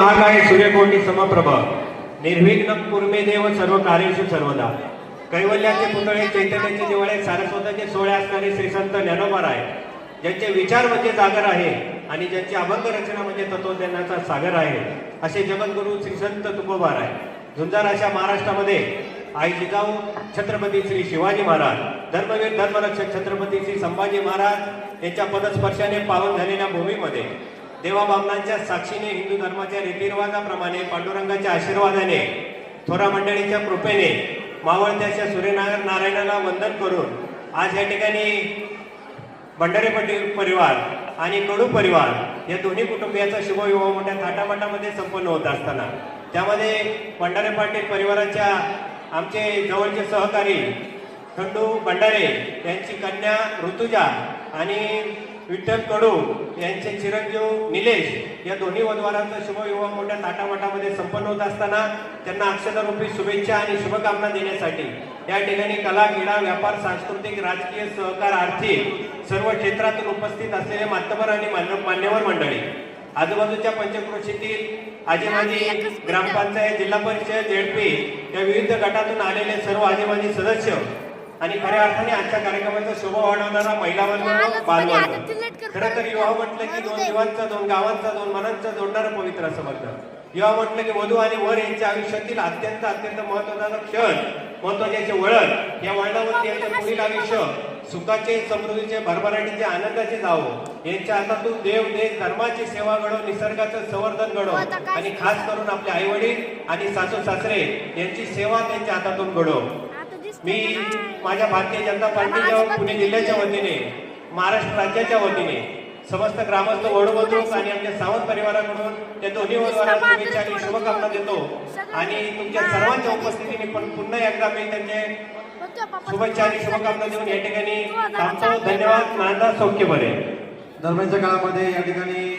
महाकाय सूर्यकोटी समप्रभ. निर्विघ्न कुर्मे देव सर्व कार्येषु सर्वदा. कैवल्याचे पुतळे चैतन्याचे दिवाळे सारस्वताचे सोहळे असणारे श्री संत आहे ज्यांचे विचार म्हणजे जागर आहे आणि ज्यांची अभंग रचना म्हणजे तत्वज्ञानाचा सागर आहे असे जगद्गुरु श्री संत तुकोबार आहे झुंजार अशा महाराष्ट्रामध्ये आई जिजाऊ छत्रपती श्री शिवाजी महाराज धर्मवीर धर्मरक्षक छत्रपती श्री संभाजी महाराज यांच्या पदस्पर्शाने पावन झालेल्या भूमीमध्ये. देवाबामनांच्या साक्षीने हिंदू धर्माच्या रीतिरिवाजाप्रमाणे पांडुरंगाच्या आशीर्वादाने थोरा मंडळीच्या कृपेने मावळत्याच्या सूर्यनारायण नारायणाला वंदन करून आज या ठिकाणी भंडारे पाटील परिवार आणि कडू परिवार या दोन्ही कुटुंबियाचा शुभविवाह मोठ्या थाटामाटामध्ये संपन्न होत असताना. त्यामध्ये भंडारे पाटील परिवाराच्या आमचे जवळचे सहकारी खंडू भंडारे यांची कन्या ऋतुजा आणि विठ्ठल कडू यांचे चिरंजीव निलेश या दोन्ही वधूवरांचा शुभविवाह मोठ्या ताटामाटामध्ये संपन्न होत असताना त्यांना अक्षतारूपी शुभेच्छा आणि शुभकामना देण्यासाठी या ठिकाणी कला क्रीडा व्यापार सांस्कृतिक राजकीय सहकार आर्थिक सर्व क्षेत्रातून उपस्थित असलेले मातबर आणि मान्य- मान्यवर मंडळी. आजूबाजूच्या पंचक्रोशीतील आजीमाजी ग्रामपंचायत जिल्हा परिषद झेडपी या विविध गटातून आलेले सर्व आजीमाजी सदस्य आणि खऱ्या अर्थाने आजच्या कार्यक्रमाचा शोभा वाढवणारा महिला वर्ग बालवर्ग खरं तर विवाह म्हटलं की दोन जीवांचा दोन गावांचा दोन मनांचा जोडणारं पवित्र असं म्हणतं विवाह म्हटलं की वधू आणि वर यांच्या आयुष्यातील अत्यंत अत्यंत महत्त्वाचा क्षण महत्त्वाचे वळण या वळणावरती यांचे पुढील आयुष्य सुखाचे समृद्धीचे भरभराटीचे आनंदाचे जावो. यांच्या हातातून देव देश धर्माची सेवा घडो निसर्गाचं संवर्धन घडो. आणि खास करून आपले आई वडील आणि सासू सासरे यांची सेवा त्यांच्या हातातून घडो. मी माझ्या भारतीय जनता पार्टीच्या पुणे जिल्ह्याच्या वतीने महाराष्ट्र राज्याच्या वतीने समस्त ग्रामस्थ वडोबद्रुक आणि आमच्या सावंत परिवाराकडून त्या दोन्ही वधूवरांना शुभेच्छा आणि शुभकामना देतो. आणि तुमच्या सर्वांच्या उपस्थितीने पण पुन्हा एकदा मी त्यांचे शुभेच्छा आणि शुभकामना देऊन या ठिकाणी थांबतो. धन्यवाद. नांदा सौख्य बरे दरम्यानच्या काळामध्ये या ठिकाणी